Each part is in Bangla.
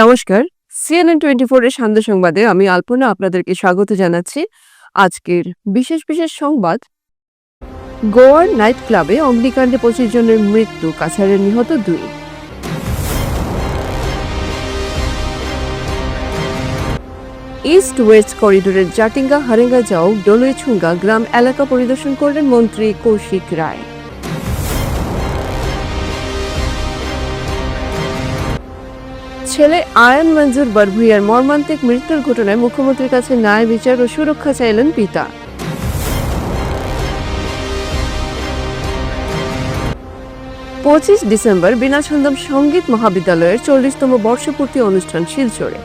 নমস্কার। সিএনএন টোয়েন্টি ফোরের সান্ধ্য সংবাদে আমি আলপনা আপনাদেরকে স্বাগত জানাচ্ছি। আজকের বিশেষ বিশেষ সংবাদ। গোয়ার নাইট ক্লাবে অগ্নিকাণ্ডে পঁচিশ জনের মৃত্যু, কাছাড়ের নিহত দুই। ইস্ট ওয়েস্ট করিডোরের জাটিঙ্গা হারেঙ্গা যাও, ডলুইছুঙ্গা গ্রাম এলাকা পরিদর্শন করলেন মন্ত্রী কৌশিক রায়। ছেলে আয়ান মঞ্জুর বরভুইয়ার মর্মান্তিক মৃত্যুর ঘটনায় মুখ্যমন্ত্রীর কাছে ন্যায় বিচার ও সুরক্ষা চাইলেন পিতা। পঁচিশ ডিসেম্বর বিনাছন্দম সংগীত মহাবিদ্যালয়ের চল্লিশতম বর্ষপূর্তি অনুষ্ঠান শিলচরে।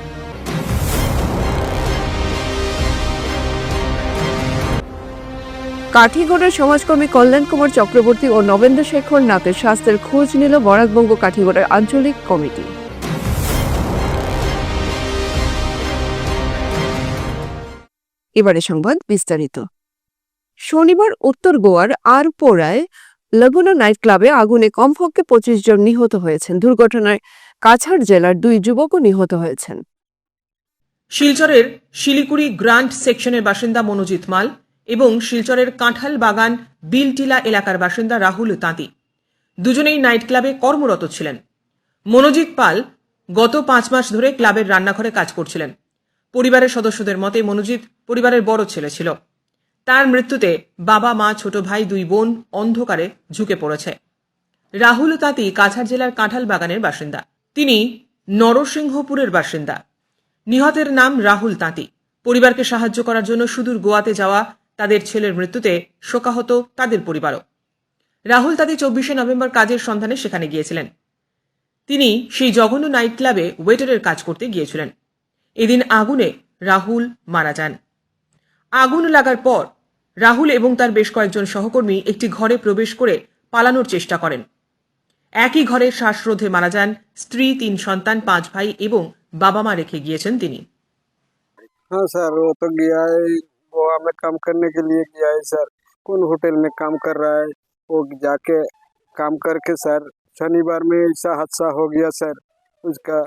কাঠিগড়ের সমাজকর্মী কল্যাণ কুমার চক্রবর্তী ও নবেন্দ্র শেখর নাথের স্বাস্থ্যের খোঁজ নিল বরাকবঙ্গ কাঠিগড়ের আঞ্চলিক কমিটি। এবারে সংবাদ বিস্তারিত। শনিবার উত্তর গোয়ার আরপোড়ায় লগুনা নাইট ক্লাবে আগুনে কমপক্ষে পঁচিশ জন নিহত হয়েছেন। দুর্ঘটনায় কাছাড় জেলার দুই যুবকও নিহত হয়েছেন। শিলচরের শিলিগুড়ি গ্রান্ট সেকশনের বাসিন্দা মনোজিৎ মাল এবং শিলচরের কাঁঠাল বাগান বিলটিলা এলাকার বাসিন্দা রাহুল তাঁতি। দুজনেই নাইট ক্লাবে কর্মরত ছিলেন। মনোজিৎ পাল গত পাঁচ মাস ধরে ক্লাবের রান্নাঘরে কাজ করছিলেন। পরিবারের সদস্যদের মতে মনোজিৎ পরিবারের বড় ছেলে ছিল। তার মৃত্যুতে বাবা, মা, ছোট ভাই, দুই বোন অন্ধকারে ঝুঁকে পড়েছে। রাহুল তাঁতি কাছাড় জেলার কাঁঠাল বাগানের বাসিন্দা। তিনি নরসিংহপুরের বাসিন্দা। নিহতের নাম রাহুল তাঁতি। পরিবারকে সাহায্য করার জন্য সুদূর গোয়াতে যাওয়া তাদের ছেলের মৃত্যুতে শোকাহত তাদের পরিবারও। রাহুল তাঁতি চব্বিশে নভেম্বর কাজের সন্ধানে সেখানে গিয়েছিলেন। তিনি সেই জঘন্য নাইট ক্লাবে ওয়েটারের কাজ করতে গিয়েছিলেন। এদিন আগুনে রাহুল মারা যান। আগুন লাগার পর রাহুল এবং তার বেশ কয়েকজন সহকর্মী একটি ঘরে প্রবেশ করে পালানোর চেষ্টা করেন একই ঘরে শ্বাসরোধে মারা যান স্ত্রী তিন সন্তান পাঁচ ভাই এবং বাবা মা রেখে গিয়েছেন তিনি हाँ सर वो तो गया है गोवा में काम करने के लिए गया है सर कौन होटल में काम कर रहा है वो जाके काम करके सर शनिवार में ऐसा हादसा हो गया सर उसका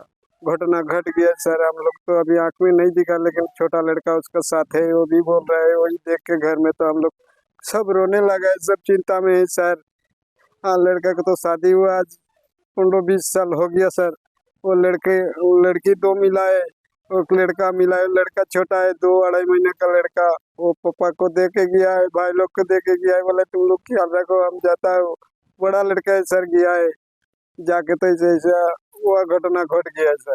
घटना घट गया सर। हम लोग तो अभी आँख में नहीं दिखा, लेकिन छोटा लड़का उसका साथ है, वो भी बोल रहा है, वही देख के घर में तो हम लोग सब रोने लगा है, सब चिंता में है, सर। हाँ लड़का को तो शादी हुआ आज पंद्रह बीस साल हो गया, सर। वो लड़के लड़की दो मिला है, एक लड़का मिला है, लड़का छोटा है, दो अढ़ाई महीने का लड़का। वो पापा को दे के गया है, भाई लोग को दे के गया है, बोले, तुम लोग ख्याल रखो, हम जाता है। बड़ा लड़का है, सर, गया है। जाके तो ऐसे ऐसा ঘটনা ঘটে গিয়েছে।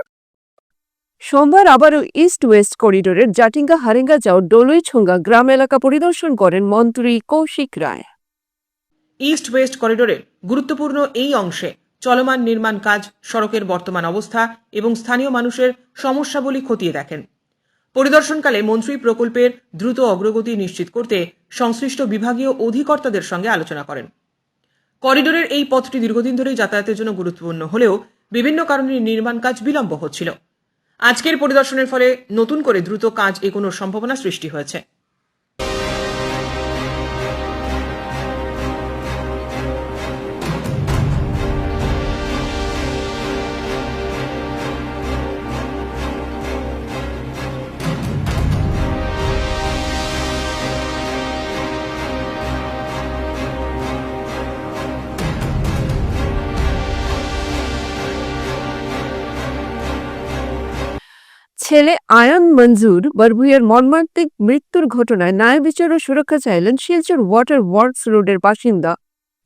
সোমবার আবারও ইস্ট ওয়েস্ট করিডোরের জাটিঙ্গা হারেঙ্গা যাও গ্রাম এলাকা পরিদর্শন করেন মন্ত্রী কৌশিক রায়। ইস্ট ওয়েস্ট করিডোরের গুরুত্বপূর্ণ এই অংশে চলমান নির্মাণ কাজ সড়কের বর্তমান অবস্থা এবং স্থানীয় মানুষের সমস্যাবলী খতিয়ে দেখেন। পরিদর্শনকালে মন্ত্রী প্রকল্পের দ্রুত অগ্রগতি নিশ্চিত করতে সংশ্লিষ্ট বিভাগীয় অধিকর্তাদের সঙ্গে আলোচনা করেন। করিডোরের এই পথটি দীর্ঘদিন ধরেই যাতায়াতের জন্য গুরুত্বপূর্ণ হলেও বিভিন্ন কারণে নির্মাণ কাজ বিলম্ব হচ্ছিল। আজকের পরিদর্শনের ফলে নতুন করে দ্রুত কাজ এগোনোর সম্ভাবনা সৃষ্টি হয়েছে। ছেলে আয়ান মঞ্জুর বরভুইয়ের মর্মান্তিক মৃত্যুর ঘটনায় ন্যায় বিচার ও সুরক্ষা চাইলেন শিলচর ওয়াটার ওয়ার্কস রোডের বাসিন্দা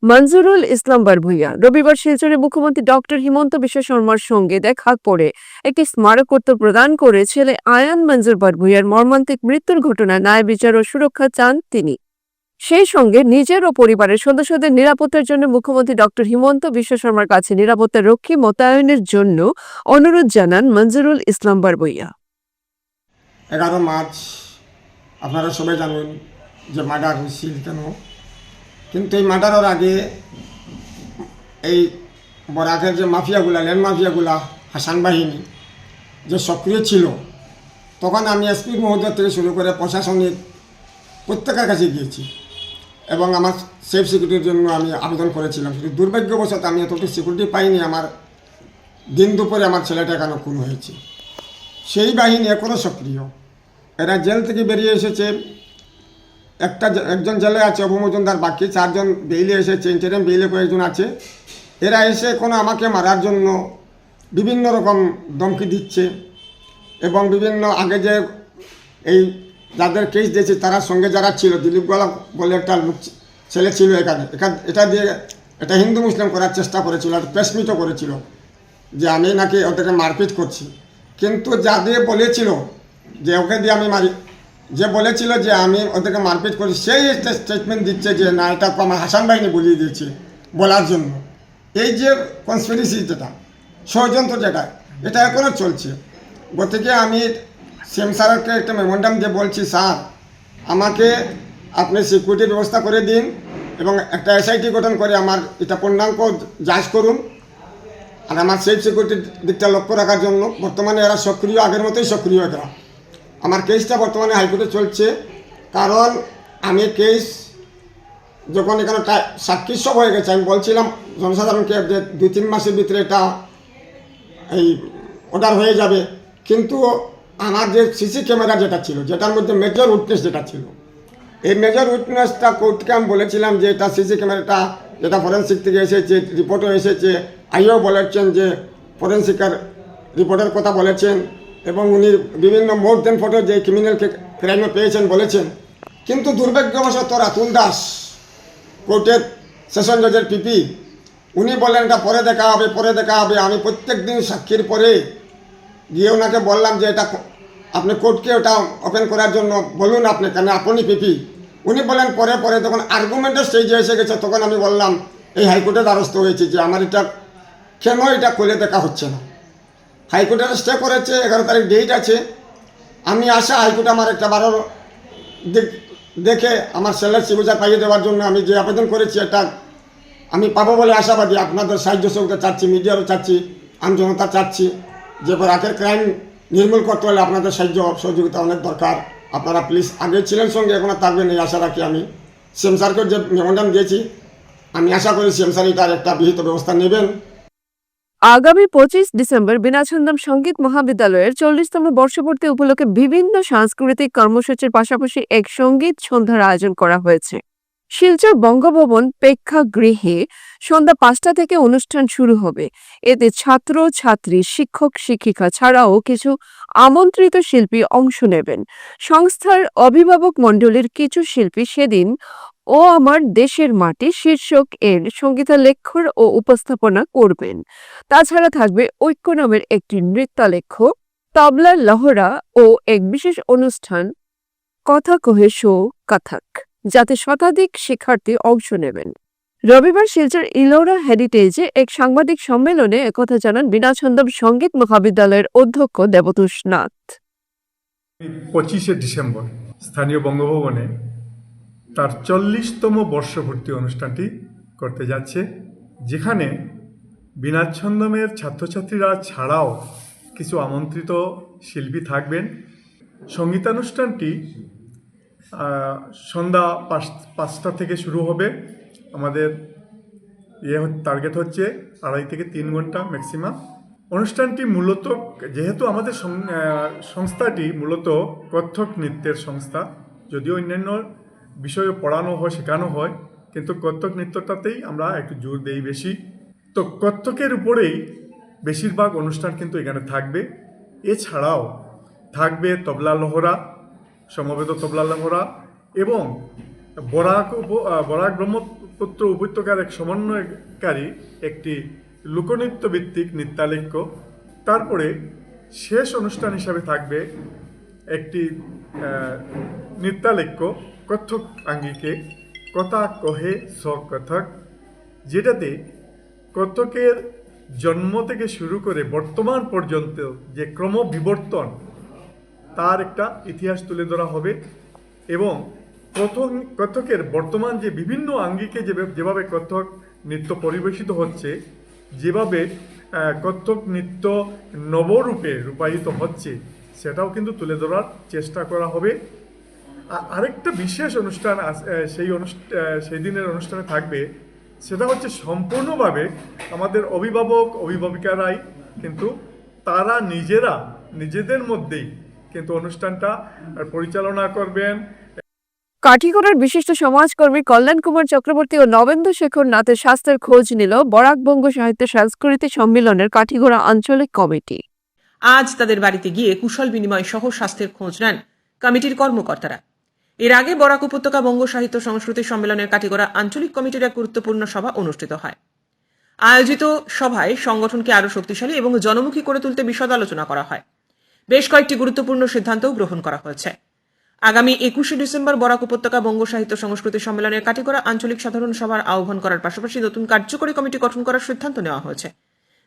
মঞ্জুরুল ইসলাম বরভুইয়া রবিবার শিলচরে মুখ্যমন্ত্রী ডক্টর হিমন্ত বিশ্ব শর্মার সঙ্গে দেখা করে একটি স্মারকোত্তর প্রদান করে ছেলে আয়ান মঞ্জুর বরভুইয়ার মর্মান্তিক মৃত্যুর ঘটনায় ন্যায় বিচার ও সুরক্ষা চান তিনি। সেই সঙ্গে নিজের ও পরিবারের সদস্যদের নিরাপত্তার জন্য মুখ্যমন্ত্রী ডক্টর হিমন্ত বিশ্ব শর্মার কাছে নিরাপত্তা রক্ষী মোতায়েনের জন্য অনুরোধ জানান মঞ্জুরুল ইসলাম বরভুইয়া এগারো মার্চ, আপনারা সবাই জানেন যে মার্ডার হয়েছিল কেন? কিন্তু এই মার্ডারের আগে এই বরাকের যে মাফিয়াগুলা, ল্যান্ড মাফিয়াগুলা, হাসান বাহিনী যে সক্রিয় ছিল, তখন আমি এসপি মহোদয় থেকে শুরু করে প্রশাসনিক প্রত্যেকের কাছে গিয়েছি। এবং আমার সেফ সিকিউরিটির জন্য আমি আবেদন করেছিলাম। কিন্তু দুর্ভাগ্যবশত আমি এতটি সিকিউরিটি পাইনি, আমার দিন দুপুরে আমার ছেলেটা কেন খুন হয়েছে। সেই বাহিনী এখনও সক্রিয়। এরা জেল থেকে বেরিয়ে এসেছে। একটা একজন জেলে আছে অভু মজুমদার, বাকি চারজন বেইলে এসেছে ইন্টারিম বেইলে কয়েকজন আছে। এরা এসে কোনো আমাকে মারার জন্য বিভিন্ন রকম ধমকি দিচ্ছে এবং বিভিন্ন আগে যে এই যাদের কেস দিয়েছে, তারা সঙ্গে যারা ছিল, দিলীপ গলা বলে একটা লোক ছেলে ছিল এখানে। এখান এটা দিয়ে এটা হিন্দু মুসলিম করার চেষ্টা করেছিল আর প্রেসমিটও করেছিল যে আমি নাকি ওদেরকে মারপিট করছি। কিন্তু যা দিয়ে বলেছিল যে ওকে দিয়ে আমি মারি যে বলেছিল যে আমি ওদেরকে মারপিট করি সেই স্টেটমেন্ট দিচ্ছে যে না, এটা আমার হাসান বাহিনী বলিয়ে দিয়েছে বলার জন্য। এই যে কনস্পিরেসি যেটা, ষড়যন্ত্র যেটা, এটা এখনও চলছে। গতিকে আমি সিএম স্যারকে একটা মেমোন্ডাম দিয়ে বলছি, স্যার, আমাকে আপনি সিকিউরিটির ব্যবস্থা করে দিন এবং একটা এসআইটি গঠন করে আমার এটা পূর্ণাঙ্গ যাচ করুন আর আমার সেফ সিকিউরিটির দিকটা লক্ষ্য রাখার জন্য। বর্তমানে এরা সক্রিয়, আগের মতোই সক্রিয় এরা। আমার কেসটা বর্তমানে হাইকোর্টে চলছে। কারণ আমি কেস যখন এখানে সাক্ষী সব হয়ে গেছে, আমি বলছিলাম জনসাধারণকে যে দুই, তিন মাসের ভিতরে এটা এই অর্ডার হয়ে যাবে। কিন্তু আমার যে সিসি ক্যামেরা যেটা ছিল, যেটার মধ্যে মেজর উইটনেস যেটা ছিল, এই মেজর উইটনেসটা কোর্টকে আমি বলেছিলাম যে এটা সিসি ক্যামেরাটা, যেটা ফরেন্সিক থেকে এসেছে রিপোর্টও এসেছে। আইও বলেছেন যে ফরেন্সিকের রিপোর্টের কথা বলেছেন এবং উনি বিভিন্ন মোর দেন ফটো যে ক্রিমিনালকে ক্রাইমে পেয়েছেন বলেছেন। কিন্তু দুর্ভাগ্যবশত রাতুল দাস, কোর্টের সেশন জজের পিপি উনি বলেন এটা পরে দেখা হবে, পরে দেখা হবে। আমি প্রত্যেক দিন সাক্ষীর পরে গিয়ে ওনাকে বললাম যে এটা আপনি কোর্টকে ওটা ওপেন করার জন্য বলুন আপনি কেন, আপনি পিপি উনি বলেন, পরে পরে তখন আর্গুমেন্টের স্টেজে এসে গেছে, তখন আমি বললাম, এই হাইকোর্টের দ্বারস্থ হয়েছে যে আমার এটা কেন এটা খুলে দেখা হচ্ছে না? হাইকোর্টের স্টে করেছে, এগারো তারিখ ডেট আছে। আমি আশা হাইকোর্টে আমার একটা বারো দেখে আমার স্যালারি সিগনেচার পাইয়ে দেওয়ার জন্য আমি যে আবেদন করেছি, এটা আমি পাবো বলে আশাবাদী। আপনাদের সাহায্য সহযোগিতা চাচ্ছি, মিডিয়ারও চাচ্ছি আম জনতা চাচ্ছি। যে রাতের ক্রাইম নির্মূল করতে হলে আপনাদের সাহায্য, সহযোগিতা অনেক দরকার। আপনারা প্লিজ আগে ছিলেন সঙ্গে, এখন থাকবেন এই আশা রাখি আমি। সিএম স্যারকে যে মেমোরান্ডাম দিয়েছি, আমি আশা করি সিএম স্যার এটার একটা বিহিত ব্যবস্থা নেবেন। আগামী পঁচিশ ডিসেম্বর বিনাছন্দম সংগীত মহাবিদ্যালয়ের চল্লিশতম বর্ষপূর্তি উপলক্ষে বিভিন্ন সাংস্কৃতিক কর্মসূচির পাশাপাশি এক সংগীত সন্ধ্যার আয়োজন করা হয়েছে। শিলচর বঙ্গভবন প্রেক্ষাগৃহে সন্ধ্যা পাঁচটা থেকে অনুষ্ঠান শুরু হবে। এতে ছাত্র, ছাত্রী, শিক্ষক, শিক্ষিকা ছাড়াও কিছু আমন্ত্রিত শিল্পী অংশ নেবেন। সংস্থার অভিভাবক মণ্ডলীর কিছু শিল্পী সেদিন ও আমার দেশের মাটি শীর্ষক এর সঙ্গীতালেখ্যর ও উপস্থাপনা করবেন। তাছাড়া থাকবে ঐক্য নামের একটি নৃত্যালেখ্য তবলার লহরা ও এক বিশেষ অনুষ্ঠান, কথা কহে শো, কথক। যাতে শতাধিক শিক্ষার্থী অংশ নেবেন। রবিবার শিলচর ইলোরা হেরিটেজে এক সাংবাদিক সম্মেলনে একথা জানান বিনাছন্দম সংগীত মহাবিদ্যালয়ের অধ্যক্ষ দেবতোষ নাথ। পঁচিশে ডিসেম্বর স্থানীয় বঙ্গভবনে তার চল্লিশতম বর্ষপূর্তি অনুষ্ঠানটি করতে যাচ্ছে, যেখানে বিনাচ্ছন্দমের ছাত্রছাত্রীরা ছাড়াও কিছু আমন্ত্রিত শিল্পী থাকবেন। সঙ্গীতানুষ্ঠানটি সন্ধ্যা পাঁচ পাঁচটা থেকে শুরু হবে। আমাদের ইয়ে টার্গেট হচ্ছে আড়াই থেকে তিন ঘণ্টা ম্যাক্সিমাম অনুষ্ঠানটি মূলত, যেহেতু আমাদের সংস্থাটি মূলত কত্থক নৃত্যের সংস্থা, যদিও অন্যান্য বিষয়ে পড়ানো হয়, শেখানো হয়, কিন্তু কত্থক নৃত্যটাতেই আমরা একটু জোর দেই বেশি। তো কত্থকের উপরেই বেশিরভাগ অনুষ্ঠান কিন্তু এখানে থাকবে। এছাড়াও থাকবে তবলা লহরা সমবেত তবলা লহরা এবং বরাক বরাক ব্রহ্মপুত্র উপত্যকার এক সমন্বয়কারী একটি লোকনৃত্য ভিত্তিক নৃত্যালেখ্য তারপরে শেষ অনুষ্ঠান হিসাবে থাকবে একটি নৃত্যালেখ্য কত্থক আঙ্গিকে, কথা কহে স কথক, যেটাতে কত্থকের জন্ম থেকে শুরু করে বর্তমান পর্যন্ত যে ক্রমবিবর্তন তার একটা ইতিহাস তুলে ধরা হবে এবং কথক কথকের বর্তমান যে বিভিন্ন আঙ্গিকে যেভাবে কথক নৃত্য পরিবেশিত হচ্ছে যেভাবে আহ, কত্থক নৃত্য নবরূপে রূপায়িত হচ্ছে সেটাও কিন্তু তুলে ধরার চেষ্টা করা হবে। আরেকটা বিশেষ অনুষ্ঠান সেই সেই দিনের অনুষ্ঠানে থাকবে সেটা হচ্ছে সম্পূর্ণভাবে আমাদের অভিভাবক অভিভাবিকারাই কিন্তু তারা নিজেরা নিজেদের মধ্যেই কিন্তু অনুষ্ঠানটা পরিচালনা করবেন। কাঠিগড়ার বিশিষ্ট সমাজকর্মী কল্যাণ কুমার চক্রবর্তী ও নবেন্দ্র শেখর নাথের স্বাস্থ্যের খোঁজ নিল বরাক বঙ্গ সাহিত্য সংস্কৃতি সম্মেলনের কাঠিগড়া আঞ্চলিক কমিটি। আজ তাদের বাড়িতে গিয়ে কুশল বিনিময় সহ স্বাস্থ্যের খোঁজ নেন কমিটির কর্মকর্তারা। এর আগে বরাক উপত্যকা বঙ্গ সাহিত্য সংস্কৃতি সম্মেলনের কাটিগড়া আঞ্চলিক কমিটির এক গুরুত্বপূর্ণ সভা অনুষ্ঠিত হয়। আয়োজিত সভায় সংগঠনকে আরও শক্তিশালী এবং জনমুখী করে তুলতে বিশদ আলোচনা করা হয়। বেশ কয়েকটি গুরুত্বপূর্ণ সিদ্ধান্তও গ্রহণ করা হয়েছে। আগামী একুশে ডিসেম্বর বরাক উপত্যকা বঙ্গ সাহিত্য সংস্কৃতি সম্মেলনের কাটিগড়া আঞ্চলিক সাধারণ সভার আহ্বান করার পাশাপাশি নতুন কার্যকরী কমিটি গঠন করার সিদ্ধান্ত নেওয়া হয়েছে।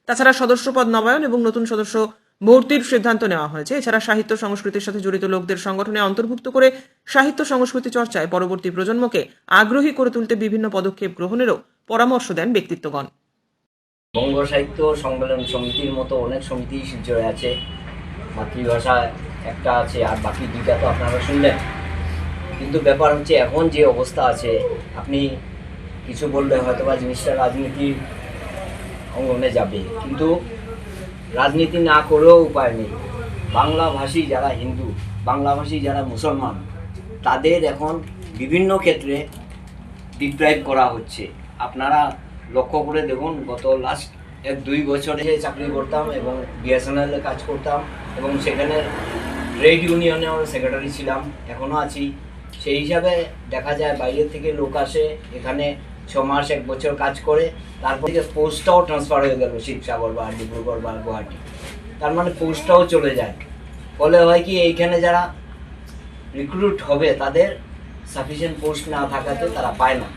তাছাড়া সদস্য পদ নবায়ন এবং নতুন সদস্য ভর্তির সিদ্ধান্ত নেওয়া হয়েছে। এছাড়া সাহিত্য সংস্কৃতির সাথে জড়িত লোকদের সংগঠনে অন্তর্ভুক্ত করে সাহিত্য সংস্কৃতি চর্চায় পরবর্তী প্রজন্মকে আগ্রহী করে তুলতে বিভিন্ন পদক্ষেপ গ্রহণেরও পরামর্শ দেন ব্যক্তিত্বগণ। বঙ্গ সাহিত্য সম্মেলন সমিতির মতো অনেক সমিতি আছে। মাতৃভাষা একটা আছে, আর বাকি দুইটা তো আপনারা শুনলেন। কিন্তু ব্যাপার হচ্ছে, এখন যে অবস্থা আছে, আপনি কিছু বললে হয়তো বা জিনিসটা রাজনীতির অঙ্গনে যাবে। কিন্তু রাজনীতি না করেও উপায় নেই। বাংলাভাষী যারা হিন্দু, বাংলাভাষী যারা মুসলমান, তাদের এখন বিভিন্ন ক্ষেত্রে ডিপ্রাইভ করা হচ্ছে। আপনারা লক্ষ্য করে দেখুন, গত লাস্ট এক দুই বছরে চাকরি করতাম এবং বিএসএনএল কাজ করতাম। এবং সেখানে ট্রেড ইউনিয়নে আমরা সেক্রেটারি ছিলাম, এখনও আছি। সেই হিসাবে দেখা যায় বাইরে থেকে লোক আসে, এখানে ছ মাস, এক বছর কাজ করে, তারপর থেকে পোস্টটাও ট্রান্সফার হয়ে গেল শিবসাগর বা ডিব্রুগড় বা গুয়াহাটি। তার মানে পোস্টটাও চলে যায়। ফলে হয় কি, এইখানে যারা রিক্রুট হবে, তাদের সাফিসিয়েন্ট পোস্ট না থাকাতে তারা পায় না।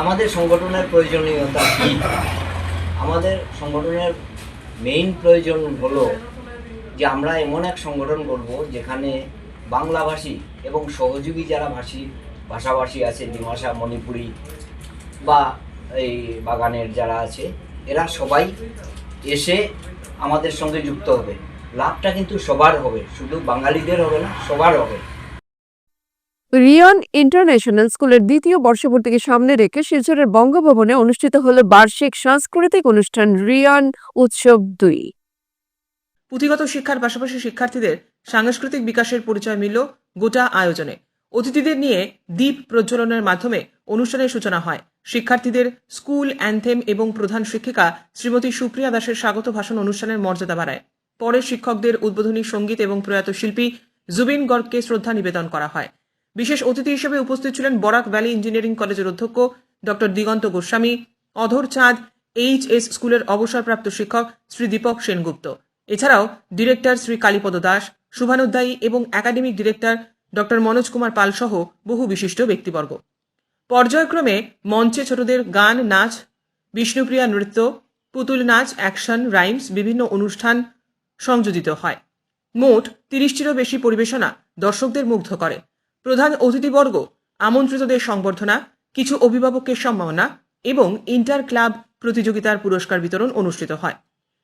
আমাদের সংগঠনের প্রয়োজনীয়তা কী? আমাদের সংগঠনের মেইন প্রয়োজন হলো যে আমরা এমন এক সংগঠন করব যেখানে বাংলাভাষী এবং সহযোগী যারা ভাষী, ভাষাভাষী আছে ডিমাসা মণিপুরি বা এই বাগানের যারা আছে, এরা সবাই এসে আমাদের সঙ্গে যুক্ত হবে। লাভটা কিন্তু সবার হবে, শুধু বাঙালিদের হবে না, সবার হবে। রিয়ন ইন্টারন্যাশনাল স্কুলের দ্বিতীয় বর্ষপূর্তিকে সামনে রেখে শিলচরের বঙ্গভবনে অনুষ্ঠিত হল বার্ষিক সাংস্কৃতিক অনুষ্ঠান রিয়ন উৎসব দুই। পুঁথিগত শিক্ষার পাশাপাশি শিক্ষার্থীদের সাংস্কৃতিক বিকাশের পরিচয় মিলল গোটা আয়োজনে। অতিথিদের নিয়ে দ্বীপ প্রজ্বলনের মাধ্যমে অনুষ্ঠানের সূচনা হয়। শিক্ষার্থীদের স্কুল, অ্যান্থেম এবং প্রধান শিক্ষিকা শ্রীমতী সুপ্রিয়া দাসের স্বাগত ভাষণ অনুষ্ঠানের মর্যাদা বাড়ায়। পরে শিক্ষকদের উদ্বোধনী সংগীত এবং প্রয়াত শিল্পী জুবিন গর্গকে শ্রদ্ধা নিবেদন করা হয়। বিশেষ অতিথি হিসেবে উপস্থিত ছিলেন বরাক ভ্যালি ইঞ্জিনিয়ারিং কলেজের অধ্যক্ষ ডক্টর দিগন্ত গোস্বামী, অধর চাঁদ, এইচ এস স্কুলের অবসরপ্রাপ্ত শিক্ষক শ্রী দীপক সেনগুপ্ত। এছাড়াও ডিরেক্টর শ্রী কালীপদ দাস, শুভানুধ্যায়ী এবং academic director doctor Manoj Kumar Pal সহ বহু বিশিষ্ট ব্যক্তিবর্গ। পর্যায়ক্রমে মঞ্চে ছোটদের গান, নাচ, বিষ্ণুপ্রিয়া নৃত্য, পুতুল নাচ, অ্যাকশন, রাইমস, বিভিন্ন অনুষ্ঠান সংযোজিত হয়। মোট তিরিশটিরও বেশি পরিবেশনা দর্শকদের মুগ্ধ করে। প্রধান অতিথিবর্গ, আমন্ত্রিতদের সংবর্ধনা, কিছু অভিভাবকের সম্ভাবনা এবং ইন্টার ক্লাব প্রতিযোগিতার পুরস্কার বিতরণ অনুষ্ঠিত হয়।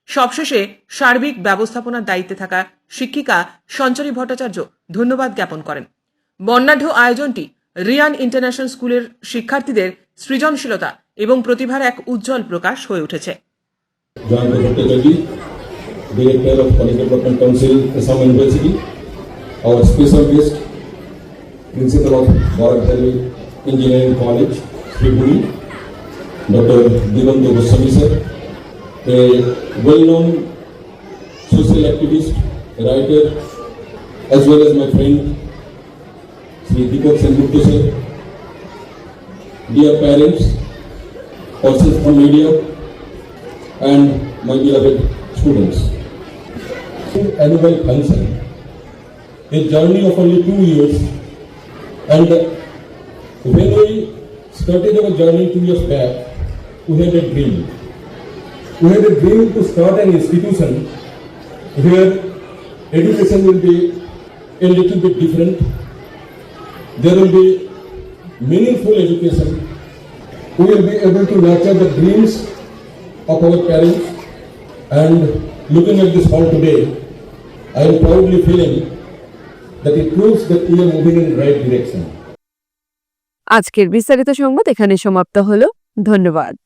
সবশেষে সার্বিক ব্যবস্থাপনার দায়িত্বে থাকা শিক্ষিকা সঞ্চরী ভট্টাচার্য ধন্যবাদ জ্ঞাপন করেন। বর্ণাঢ্য আয়োজনটি রিয়ান ইন্টারন্যাশনাল স্কুলের শিক্ষার্থীদের সৃজনশীলতা এবং প্রতিভার এক উজ্জ্বল প্রকাশ হয়ে উঠেছে। Doctor Diganta Goswami sir a well-known social activist, writer, as well as my friend, Sri Deepak Sengupta sir. Dear parents, persons from media, and my beloved students. Annual function, a journey of only two years, and when we started our journey two years back, we had a dream. We had a dream to start an institution where education will be a little bit different. There will be meaningful education. We will be able to nurture the dreams of our parents and looking at this hall today, I am proudly feeling that it proves that we are moving in the right direction. আজকের বিস্তারিত সংবাদ এখানে সমাপ্ত হলো ধন্যবাদ